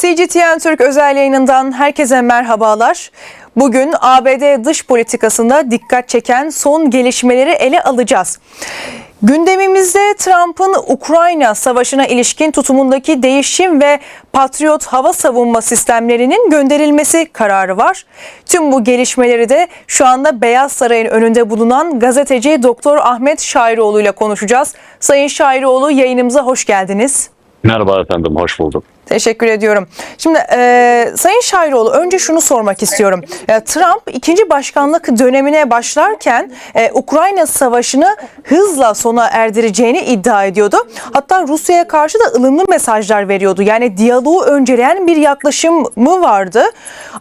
CGTN Türk özel yayınından herkese merhabalar. Bugün ABD dış politikasında dikkat çeken son gelişmeleri ele alacağız. Gündemimizde Trump'ın Ukrayna savaşına ilişkin tutumundaki değişim ve Patriot hava savunma sistemlerinin gönderilmesi kararı var. Tüm bu gelişmeleri de şu anda Beyaz Saray'ın önünde bulunan gazeteci Doktor Ahmet Şairoğlu ile konuşacağız. Sayın Şairoğlu yayınımıza hoş geldiniz. Merhaba efendim, hoş bulduk. Teşekkür ediyorum. Şimdi e, Sayın Şairoğlu önce şunu sormak istiyorum. E, Trump ikinci başkanlık dönemine başlarken e, Ukrayna savaşını hızla sona erdireceğini iddia ediyordu. Hatta Rusya'ya karşı da ılımlı mesajlar veriyordu. Yani diyaloğu önceleyen bir yaklaşım mı vardı?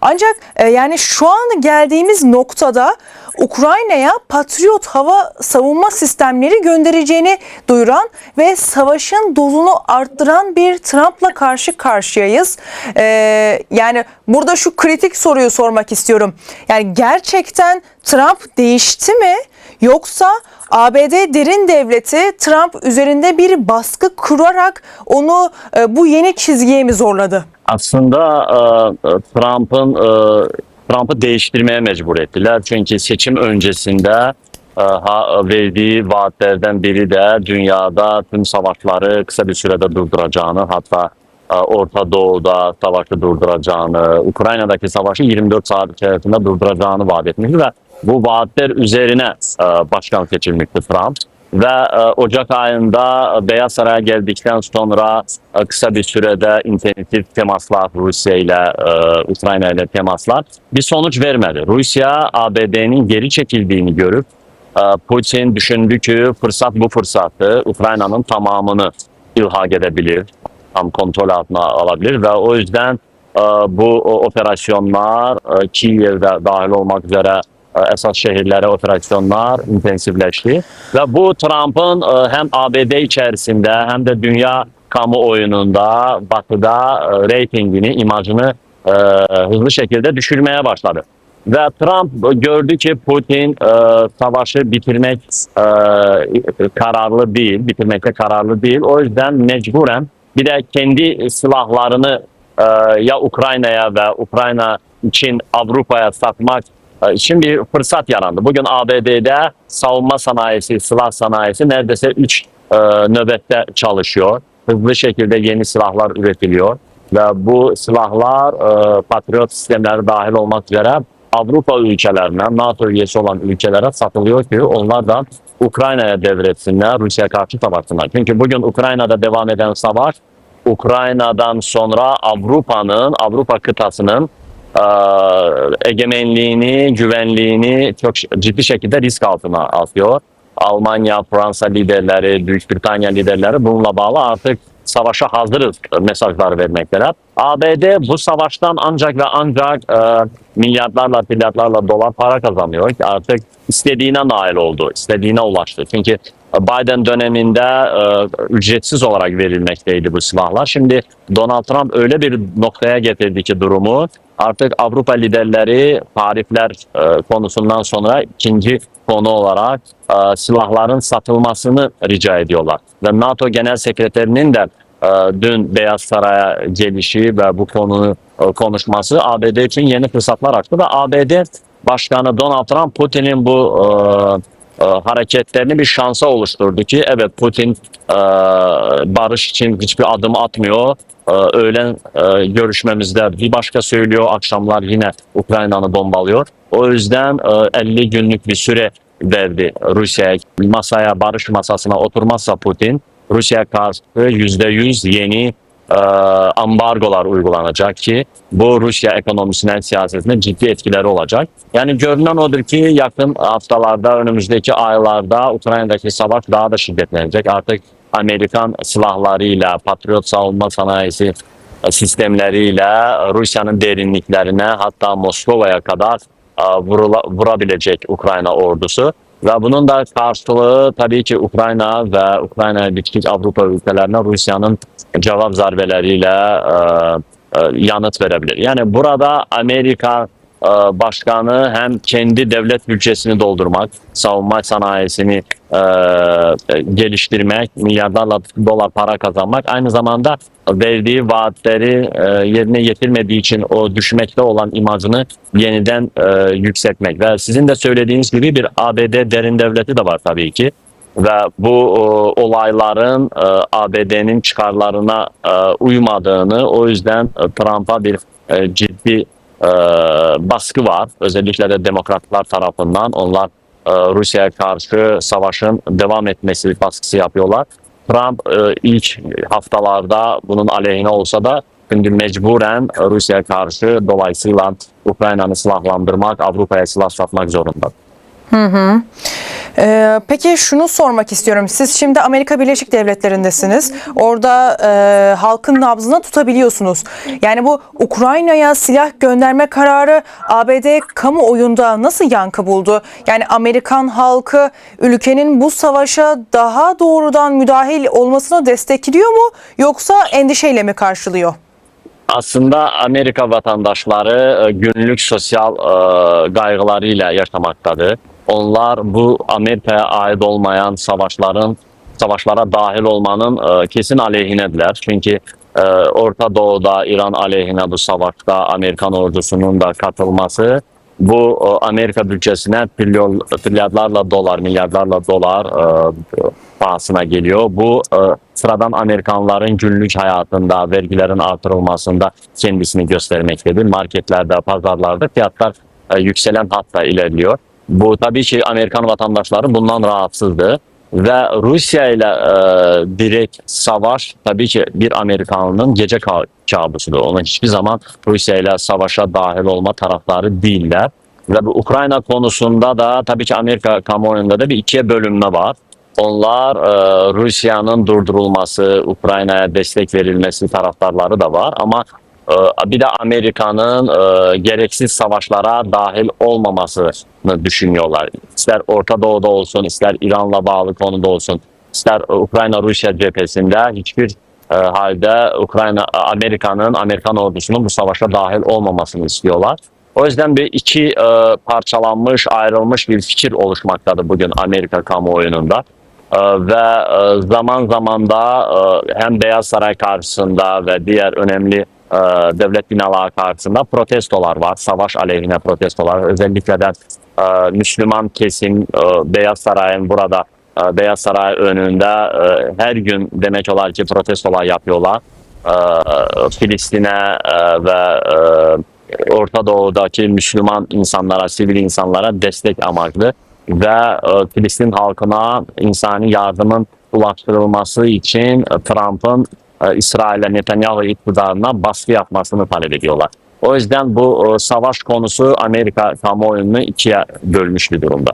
Ancak e, yani şu an geldiğimiz noktada Ukrayna'ya Patriot hava savunma sistemleri göndereceğini duyuran ve savaşın dozunu arttıran bir Trump'la karşı karşıyayız. Ee, yani burada şu kritik soruyu sormak istiyorum. Yani gerçekten Trump değişti mi yoksa ABD derin devleti Trump üzerinde bir baskı kurarak onu e, bu yeni çizgiye mi zorladı? Aslında e, Trump'ın e, Trump'ı değiştirmeye mecbur ettiler. Çünkü seçim öncesinde e, verdiği vaatlerden biri de dünyada tüm savaşları kısa bir sürede durduracağını hatta e, Orta Doğu'da savaşı durduracağını, Ukrayna'daki savaşı 24 saat içerisinde durduracağını vaat etmişti ve bu vaatler üzerine e, başkan seçilmişti Trump. Ve e, Ocak ayında Beyaz Saray'a geldikten sonra e, kısa bir sürede intensif temaslar Rusya ile e, Ukrayna ile temaslar bir sonuç vermedi. Rusya ABD'nin geri çekildiğini görüp Putin düşündü ki fırsat bu fırsatı Ukrayna'nın tamamını ilhak edebilir, tam kontrol altına alabilir ve o yüzden bu operasyonlar e, Kiev'de dahil olmak üzere e, esas şehirlere operasyonlar intensifleşti. Ve bu Trump'ın e, hem ABD içerisinde hem de dünya kamuoyununda batıda e, reytingini, imajını e, hızlı şekilde düşürmeye başladı. Ve Trump gördü ki Putin e, savaşı bitirmek e, kararlı değil, bitirmekte kararlı değil. O yüzden mecburen bir de kendi silahlarını e, ya Ukrayna'ya ve Ukrayna için Avrupa'ya satmak e, bir fırsat yarandı. Bugün ABD'de savunma sanayisi, silah sanayisi neredeyse 3 nöbette çalışıyor. Hızlı şekilde yeni silahlar üretiliyor. Ve bu silahlar e, Patriot sistemleri dahil olmak üzere Avrupa ülkelerine, NATO üyesi olan ülkelere satılıyor ki onlar da Ukrayna'ya devretsinler, Rusya karşı savaşsınlar. Çünkü bugün Ukrayna'da devam eden savaş, Ukrayna'dan sonra Avrupa'nın, Avrupa kıtasının e, egemenliğini, güvenliğini çok ciddi şekilde risk altına atıyor. Almanya, Fransa liderleri, Büyük Britanya liderleri bununla bağlı artık savaşa hazırız mesajlar vermekteler. ABD bu savaştan ancak ve ancak e, milyarlarla, milyarlarla dolar para kazanıyor. Artık istediğine nail oldu, istediğine ulaştı. Çünkü Biden döneminde e, ücretsiz olarak verilmekteydi bu silahlar. Şimdi Donald Trump öyle bir noktaya getirdi ki durumu artık Avrupa liderleri tarifler e, konusundan sonra ikinci konu olarak e, silahların satılmasını rica ediyorlar. Ve NATO Genel Sekreterinin de e, dün Beyaz Saray'a gelişi ve bu konu e, konuşması ABD için yeni fırsatlar açtı ve ABD Başkanı Donald Trump Putin'in bu e, e, hareketlerini bir şansa oluşturdu ki evet Putin e, barış için hiçbir adım atmıyor. E, öğlen görüşmemizde bir başka söylüyor, akşamlar yine Ukrayna'nı bombalıyor. O yüzden e, 50 günlük bir süre verdi Rusya'ya masaya barış masasına oturmazsa Putin Rusya karşı %100 yeni e, ambargolar uygulanacak ki bu Rusya ekonomisine siyasetine ciddi etkileri olacak. Yani görünen odur ki yakın haftalarda önümüzdeki aylarda Ukrayna'daki savaş daha da şiddetlenecek. Artık Amerikan silahlarıyla, Patriot savunma sanayisi sistemleriyle Rusya'nın derinliklerine hatta Moskova'ya kadar e, vurula, vurabilecek Ukrayna ordusu. Ve bunun da karşılığı tabii ki Ukrayna ve Ukrayna bitkin Avrupa ülkelerine Rusya'nın cevap zarbeleriyle e, e, yanıt verebilir. Yani burada Amerika e, başkanı hem kendi devlet bütçesini doldurmak, savunma sanayisini geliştirmek, milyarlarla dolar para kazanmak, aynı zamanda verdiği vaatleri yerine getirmediği için o düşmekte olan imajını yeniden yükseltmek ve sizin de söylediğiniz gibi bir ABD derin devleti de var tabii ki ve bu e, olayların e, ABD'nin çıkarlarına e, uymadığını o yüzden e, Trump'a bir e, ciddi e, baskı var. Özellikle de demokratlar tarafından onlar e, Rusya'ya karşı savaşın devam etmesi baskısı yapıyorlar. Trump e, ilk haftalarda bunun aleyhine olsa da şimdi mecburen Rusya'ya karşı dolayısıyla Ukrayna'nı silahlandırmak, Avrupa'ya silah satmak zorunda. Ee, peki şunu sormak istiyorum. Siz şimdi Amerika Birleşik Devletleri'ndesiniz. Orada e, halkın nabzını tutabiliyorsunuz. Yani bu Ukrayna'ya silah gönderme kararı ABD kamuoyunda nasıl yankı buldu? Yani Amerikan halkı ülkenin bu savaşa daha doğrudan müdahil olmasını destekliyor mu yoksa endişeyle mi karşılıyor? aslında Amerika vatandaşları e, günlük sosyal e, kaygılarıyla yaşamaktadır. Onlar bu Amerika'ya ait olmayan savaşların savaşlara dahil olmanın e, kesin aleyhinediler. Çünkü e, Orta Doğu'da İran aleyhine bu savaşta Amerikan ordusunun da katılması bu e, Amerika bütçesine trilyon, trilyarlarla dolar, milyarlarla dolar e, pahasına geliyor. Bu e, sıradan Amerikanların günlük hayatında vergilerin artırılmasında kendisini göstermektedir. Marketlerde, pazarlarda fiyatlar e, yükselen hatta ilerliyor. Bu tabii ki Amerikan vatandaşları bundan rahatsızdı. Ve Rusya ile e, direkt savaş tabii ki bir Amerikanlının gece ka- kabusudur. Onun hiçbir zaman Rusya ile savaşa dahil olma taraftarı değiller. Ve bu Ukrayna konusunda da tabii ki Amerika kamuoyunda da bir ikiye bölünme var. Onlar e, Rusya'nın durdurulması, Ukrayna'ya destek verilmesi taraftarları da var ama bir de Amerika'nın e, gereksiz savaşlara dahil olmamasını düşünüyorlar. İster Orta Doğu'da olsun, ister İran'la bağlı konuda olsun, ister Ukrayna-Rusya cephesinde hiçbir e, halde Ukrayna Amerika'nın Amerikan ordusunun bu savaşa dahil olmamasını istiyorlar. O yüzden bir iki e, parçalanmış, ayrılmış bir fikir oluşmaktadır bugün Amerika kamuoyunda. E, ve e, zaman zaman da e, hem Beyaz Saray karşısında ve diğer önemli e, devlet binaları karşısında protestolar var. Savaş aleyhine protestolar. Özellikle de e, Müslüman kesim e, Beyaz Saray'ın burada Beyaz Saray önünde her gün demek olar ki protestolar yapıyorlar. Filistin'e ve Orta Doğu'daki Müslüman insanlara, sivil insanlara destek amaçlı ve Filistin halkına insani yardımın ulaştırılması için Trump'ın İsrail'e Netanyahu iktidarına baskı yapmasını talep ediyorlar. O yüzden bu e, savaş konusu Amerika kamuoyunu ikiye bölmüş bir durumda.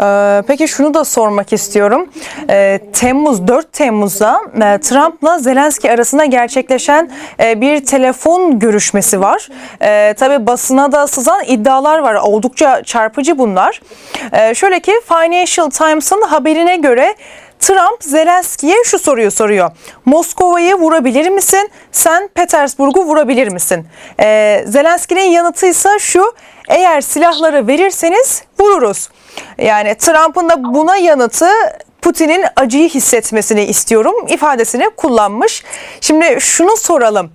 Ee, Peki şunu da sormak istiyorum. Ee, Temmuz 4 Temmuz'da e, Trump'la Zelenski arasında gerçekleşen e, bir telefon görüşmesi var. Ee, Tabii basına da sızan iddialar var. Oldukça çarpıcı bunlar. Ee, Şöyle ki Financial Times'ın haberine göre Trump Zelenski'ye şu soruyu soruyor. Moskova'yı vurabilir misin? Sen Petersburg'u vurabilir misin? Ee, Zelenski'nin yanıtı ise şu. Eğer silahları verirseniz vururuz. Yani Trump'ın da buna yanıtı Putin'in acıyı hissetmesini istiyorum ifadesini kullanmış. Şimdi şunu soralım.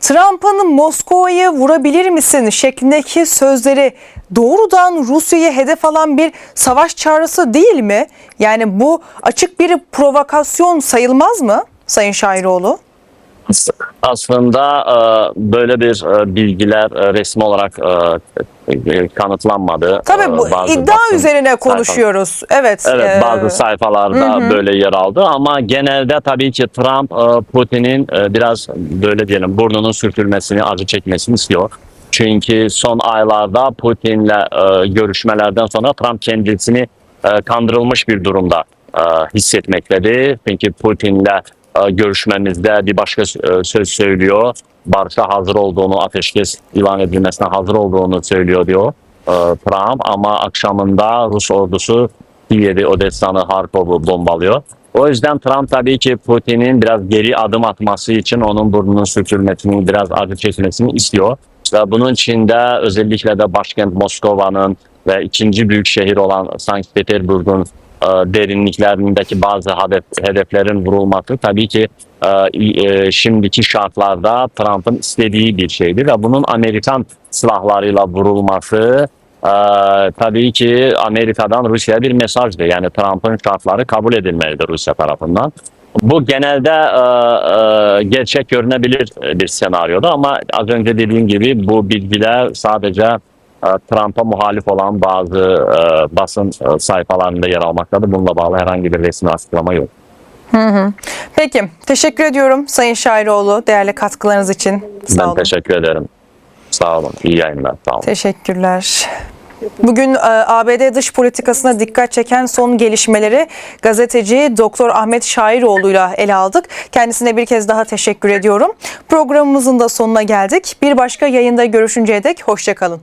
Trump'ın Moskova'yı vurabilir misin şeklindeki sözleri doğrudan Rusya'yı hedef alan bir savaş çağrısı değil mi? Yani bu açık bir provokasyon sayılmaz mı Sayın Şairoğlu? Aslında e, böyle bir e, bilgiler e, resmi olarak kanıtlanmadı. Tabii bu bazı iddia basın üzerine sayfalar- konuşuyoruz. Evet. Evet e, bazı sayfalarda böyle yer aldı ama genelde tabii ki Trump Putin'in biraz böyle diyelim burnunun sürtülmesini, acı çekmesini istiyor. Çünkü son aylarda Putin'le görüşmelerden sonra Trump kendisini kandırılmış bir durumda hissetmektedir. Çünkü Putin'le görüşmemizde bir başka e, söz söylüyor. Barışa hazır olduğunu, ateşkes ilan edilmesine hazır olduğunu söylüyor diyor e, Trump ama akşamında Rus ordusu Kiev'i, Odessa'nı, Harkov'u bombalıyor. O yüzden Trump tabii ki Putin'in biraz geri adım atması için onun burnunun sürtülmesini, biraz acı çekmesini istiyor. Ve bunun için de özellikle de başkent Moskova'nın ve ikinci büyük şehir olan Sankt Petersburg'un e, derinliklerindeki bazı hedef, hedeflerin vurulması tabii ki e, e, şimdiki şartlarda Trump'ın istediği bir şeydir ve bunun Amerikan silahlarıyla vurulması tabii ki Amerika'dan Rusya'ya bir mesajdır. Yani Trump'ın şartları kabul edilmelidir Rusya tarafından. Bu genelde gerçek görünebilir bir senaryoda ama az önce dediğim gibi bu bilgiler sadece Trump'a muhalif olan bazı e, basın e, sayfalarında yer almaktadır. Bununla bağlı herhangi bir resmi açıklama yok. Peki teşekkür ediyorum Sayın Şairoğlu değerli katkılarınız için. Sağ ben olun. teşekkür ederim. Sağ olun. İyi yayınlar. Sağ olun. Teşekkürler. Bugün e, ABD dış politikasına dikkat çeken son gelişmeleri gazeteci Doktor Ahmet Şairoğlu'yla ele aldık. Kendisine bir kez daha teşekkür ediyorum. Programımızın da sonuna geldik. Bir başka yayında görüşünceye dek hoşçakalın.